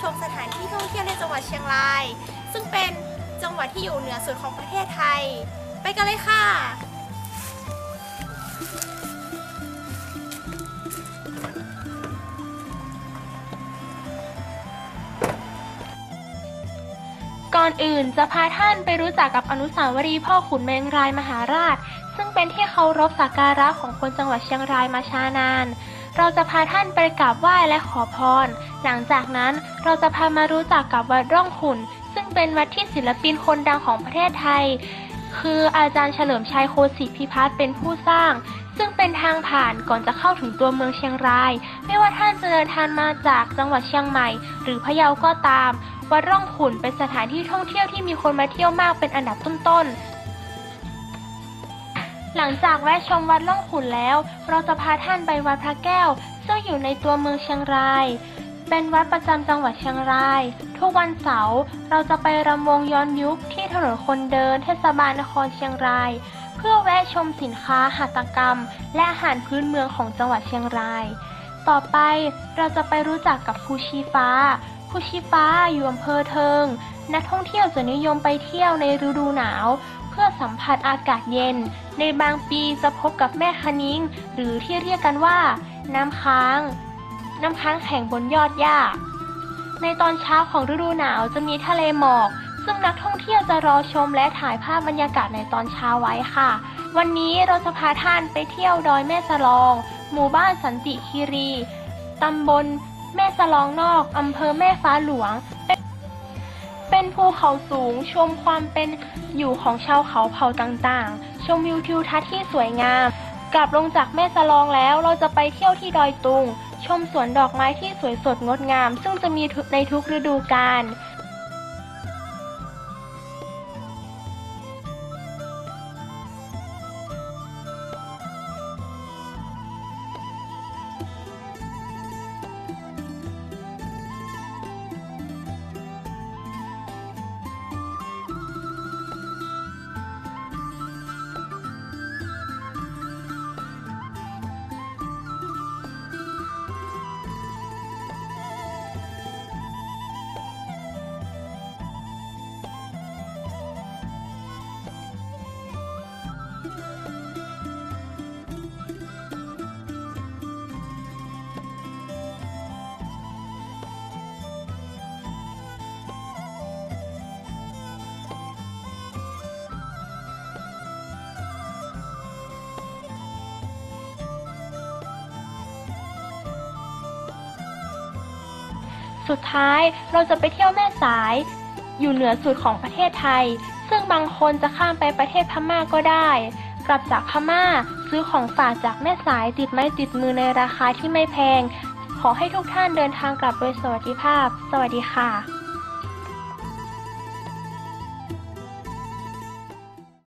ชมสถานที่ท่องเที่ยวในจังหวัดเชียงราย ซึ่งเป็นจังหวัดที่อยู่เหนือสุดของประเทศไทย ไปกันเลยค่ะ ก่อนอื่นจะพาท่านไปรู้จักกับอนุสาวรีย์พ่อขุนเมงรายมหาราช ซึ่งเป็นที่เคารพสักการะของคนจังหวัดเชียงรายมาช้านาน เราจะพาท่านไปกราบไหว้และขอพร หลังจากนั้นเราจะพามารู้จักกับวัดร่องขุน ซึ่งเป็นวัดที่ศิลปินคนดังของประเทศไทย คืออาจารย์เฉลิมชัยโคสิทธิพิพัฒน์เป็นผู้สร้าง ซึ่งเป็นทางผ่านก่อนจะเข้าถึงตัวเมืองเชียงราย ไม่ว่าท่านจะเดินทางมาจากจังหวัดเชียงใหม่ หรือพะเยาก็ตาม วัดร่องขุนเป็นสถานที่ท่องเที่ยวที่มีคนมาเที่ยวมากเป็นอันดับต้นๆ หลังจากแวะชมวัดร่องขุนแล้ว เราจะพาท่านไปวัดพระแก้ว ซึ่งอยู่ในตัวเมืองเชียงราย เป็นวัดประจำจังหวัดเชียงราย ทุกวันเสาร์เราจะไปรำวงย้อนยุคที่ถนนคนเดินเทศบาลนครเชียงราย เพื่อแวะชมสินค้าหัตถกรรม และอาหารพื้นเมืองของจังหวัดเชียงราย ต่อไปเราจะไปรู้จักกับภูชีฟ้าภูชีฟ้าอยู่อำเภอเทิง นักท่องเที่ยวจะนิยมไปเที่ยวในฤดูหนาว พื่อสัมผัสอากาศเย็น ในบางปีจะพบกับแม่คะนิ้ง หรือที่เรียกกันว่า น้ำค้าง น้ำค้างแข็งบนยอดหญ้า ในตอนเช้าของฤดูหนาวจะมีทะเลหมอก ซึ่งนักท่องเที่ยวจะรอชมและถ่ายภาพบรรยากาศในตอนเช้าไว้ค่ะ วันนี้เราจะพาท่านไปเที่ยวดอยแม่สลอง หมู่บ้านสันติคีรีตำบลแม่สลองนอกอำเภอแม่ฟ้าหลวง เป็นภูเขาสูงชมความเป็นอยู่ของชาวเขาเผ่าต่างๆ ชมวิวทิวทัศน์ที่สวยงาม กลับลงจากแม่สลองแล้วเราจะไปเที่ยวที่ดอยตุง ชมสวนดอกไม้ที่สวยสดงดงาม ซึ่งจะมีทุกในทุกฤดูกาล สุดท้ายเราจะไปเที่ยวแม่สาย อยู่เหนือสุดของประเทศไทย ซึ่งบางคนจะข้ามไปประเทศพม่าก็ได้ กลับจากพม่าซื้อของฝากจากแม่สายติดไม้ติดมือในราคาที่ไม่แพง ขอให้ทุกท่านเดินทางกลับโดยสวัสดิภาพ สวัสดีค่ะ